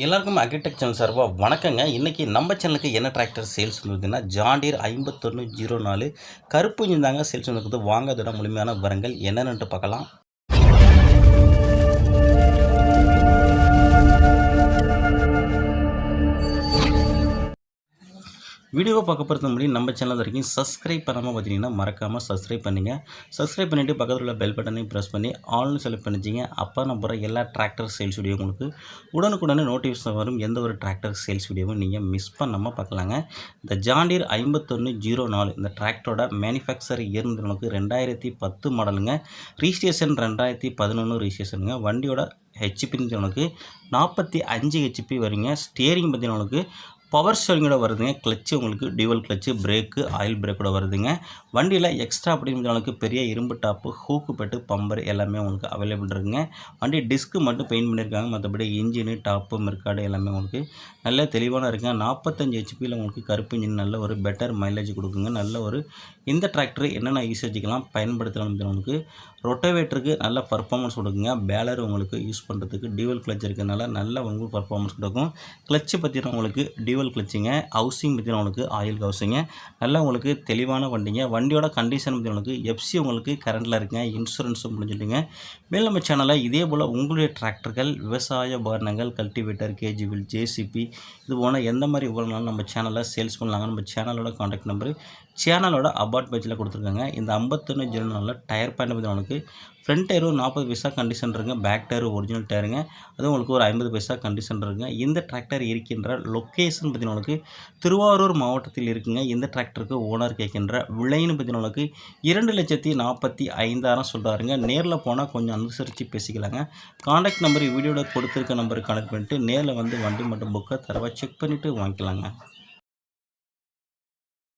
எல்லாருக்கும் agritech channel சார்பாக வணக்கங்க. இன்றைக்கி நம்ம சேனலுக்கு என்ன டிராக்டர் சேல்ஸ் வந்துருக்குன்னா ஜாண்டியர் ஐம்பத்தொன்று ஜீரோ நாலு கருப்பு இன்ஜின் தாங்க சேல்ஸ் வந்துருக்குது வாங்க அதோட முழுமையான விவரங்கள் என்னென்னு பார்க்கலாம். வீடியோவை பார்க்க பொறுத்த முடியும் நம்ம சேனல் வரைக்கும் சப்ஸ்கிரைப் பண்ணாமல் பார்த்தீங்கன்னா மறக்காமல் சப்ஸ்கிரைப் பண்ணுங்கள் சப்ஸ்கிரைப் பண்ணிவிட்டு பக்கத்தில் உள்ள பெல் பட்டனையும் ப்ரெஸ் பண்ணி ஆல்னு செலக்ட் பண்ணிச்சிங்க அப்போ நம்ம போகிற எல்லா டிராக்டர் சேல்ஸ் வீடியோ உங்களுக்கு உடனுக்குடனே நோட்டிஃபிகேஷன் வரும். எந்த ஒரு டிராக்டர் சேல்ஸ் வீடியோவும் நீங்கள் மிஸ் பண்ணாமல் பார்க்கலாங்க. இந்த ஜாண்டியர் ஐம்பத்தொன்று ஜீரோ நாலு இந்த டிராக்டரோட மேனுஃபேக்சர் இயர் நமக்கு ரெண்டாயிரத்தி பத்து மாடலுங்க ரிஜிஸ்ட்ரேஷன் ரெண்டாயிரத்தி பதினொன்று ரிஜிஸ்ட்ரேஷனுங்க வண்டியோட ஹெச்பின்னு உனக்கு நாற்பத்தி அஞ்சு ஹெச்பி வருங்க. ஸ்டியரிங் பார்த்தீங்கன்னா உனக்கு பவர் ஸ்டேரிங்கோட வருதுங்க. கிளச்சு உங்களுக்கு டியூவல் கிளச்சு பிரேக்கு ஆயில் பிரேக்கோட வருதுங்க. வண்டியில் எக்ஸ்ட்ரா அப்படிங்கிறவங்களுக்கு அளவுக்கு பெரிய இரும்பு டாப்பு ஹூக்கு பெட்டு பம்பர் எல்லாமே உங்களுக்கு அவைலபிள் இருக்குங்க. வண்டி டிஸ்க்கு மட்டும் பெயிண்ட் பண்ணியிருக்காங்க மற்றபடி இன்ஜினு டாப்பு மெர்காடு எல்லாமே உங்களுக்கு நல்ல தெளிவான இருக்குங்க. நாற்பத்தஞ்சு ஹெச்பியில் உங்களுக்கு கருப்பு இன்ஜின் நல்ல ஒரு பெட்டர் மைலேஜ் கொடுக்குங்க. நல்ல ஒரு இந்த டிராக்டர் என்னென்ன யூசேஜுக்கெல்லாம் பயன்படுத்தலாம் உங்களுக்கு ரொட்டவேட்டருக்கு நல்ல பர்ஃபார்மன்ஸ் கொடுக்குங்க. பேலர் உங்களுக்கு யூஸ் பண்ணுறதுக்கு டியூவல் கிளச் இருக்கிறதுனால நல்ல உங்களுக்கு பர்ஃபார்மன்ஸ் கொடுக்கும். கிளச்சு பற்றின உங்களுக்கு டியூவல் கிளச்சிங்க ஹவுசிங் பற்றின உங்களுக்கு ஆயில் ஹவுசிங்க நல்லா உங்களுக்கு தெளிவான வண்டிங்க. வண்டியோட கண்டிஷன் பற்றி உங்களுக்கு எஃப்சி உங்களுக்கு கரண்டில் இருக்குங்க. இன்சூரன்ஸும் முடிஞ்சுட்டுங்க மேலும் நம்ம சேனலில் இதே போல் உங்களுடைய டிராக்டர்கள் விவசாய உபகரணங்கள் கல்டிவேட்டர் கேஜிவில் ஜேசிபி இது போல் எந்த மாதிரி உபகரணங்களும் நம்ம சேனலில் சேல்ஸ் பண்ணலாங்க நம்ம சேனலோட காண்டாக்ட் நம்பர் சேனலோட அபார்ட் பேஜில் கொடுத்துருக்காங்க. இந்த ஐம்பத்தொன்று ஜீரோ டயர் பாயிண்ட் பற்றி உங்களுக்கு ஃப்ரண்ட் டயரும் நாற்பது பைசா கண்டிஷன் இருக்குங்க. பேக் டயர் ஒரிஜினல் டயருங்க அது உங்களுக்கு ஒரு ஐம்பது பைசா கண்டிஷன் இருக்குங்க. இந்த டிராக்டர் இருக்கின்ற லொக்கேஷன் பார்த்தீங்கன்னா உங்களுக்கு திருவாரூர் மாவட்டத்தில் இருக்குங்க. இந்த டிராக்டருக்கு ஓனர் கேட்கின்ற விலைன்னு பார்த்தீங்கன்னா உங்களுக்கு இரண்டு லட்சத்தி நாற்பத்தி ஐந்தாயிரம் சொல்கிறாருங்க நேரில் போனால் கொஞ்சம் அனுசரித்து பேசிக்கலாங்க. காண்டாக்ட் நம்பர் வீடியோவில் கொடுத்துருக்க நம்பருக்கு கனெக்ட் பண்ணிட்டு நேரில் வந்து வண்டி மட்டும் புக்கை தரவாக செக் பண்ணிவிட்டு வாங்கிக்கலாங்க.